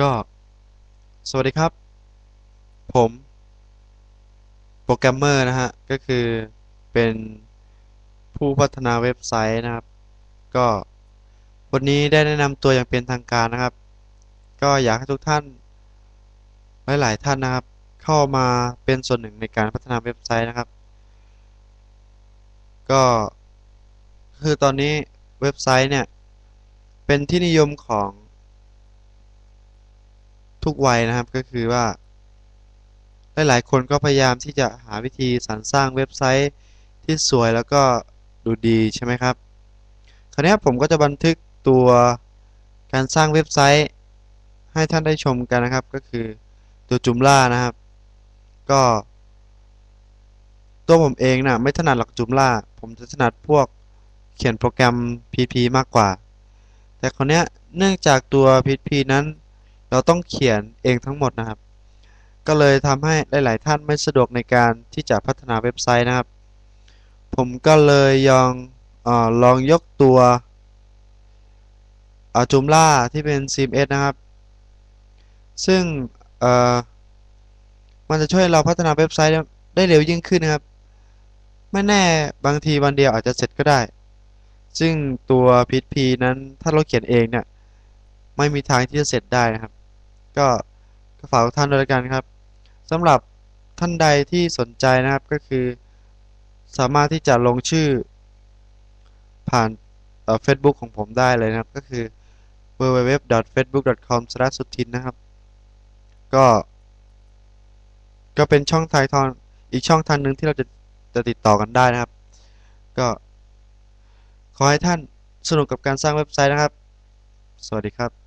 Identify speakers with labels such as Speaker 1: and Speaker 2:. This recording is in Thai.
Speaker 1: ก็ สวัสดีครับ ผมโปรแกรมเมอร์นะฮะ ก็คือเป็นผู้พัฒนาเว็บไซต์นะครับ ก็วันนี้ได้แนะนำตัวอย่างเป็นทางการนะครับ ก็อยากให้ทุกท่าน หลายๆท่านนะครับ เข้ามาเป็นส่วนหนึ่งในการพัฒนาเว็บไซต์นะครับ ก็คือตอนนี้เว็บไซต์เนี่ย เป็นที่นิยมของ ทุกวัยนะครับก็คือว่า หลาย ๆ คนก็พยายามที่จะหาวิธีสรรสร้างเว็บไซต์ที่สวยแล้วก็ดูดีใช่ไหมครับ คราวนี้ผมก็จะบันทึกตัวการสร้างเว็บไซต์ให้ท่านได้ชมกันนะครับ ก็คือตัวจุมล่านะครับ ก็ ตัวผมเองนะ่ะไม่ถนัดหลักจุมล่าผมจะถนัดพวกเขียนโปรแกรม PP มากกว่า แต่คราวนี้เนื่องจากตัว PP นั้น เราต้องเขียนเองทั้งหมดนะครับ ก็เลยทำให้หลาย ๆ ท่านไม่สะดวกในการที่จะพัฒนาเว็บไซต์นะครับ ผมก็เลยยองอลองยกตัวจูมล่าที่เป็น CMS นะครับ ซึ่งมันจะช่วยเราพัฒนาเว็บไซต์ได้เร็วยิ่งขึ้นนะครับ ไม่แน่บางทีวันเดียวอาจจะเสร็จก็ได้ ซึ่งตัว PHP นั้นถ้าเราเขียนเองเนี่ย ไม่มีทางที่จะเสร็จได้นะครับ ก็ฝากทุกท่านด้วยกันครับสำหรับท่านใดที่สนใจนะครับก็คือ สามารถที่จะลงชื่อ ผ่านเฟซบุ๊กของผมได้เลยนะครับ ก็คือ www.facebook.com s u t i n นะครับ ก็ ก็เป็นช่องทางทอนอีกช่องทางหนึ่งที่เราจะจะติดต่อกันได้นะครับ ก็ ขอให้ท่านสนุกกับการสร้างเว็บไซต์นะครับ สวัสดีครับ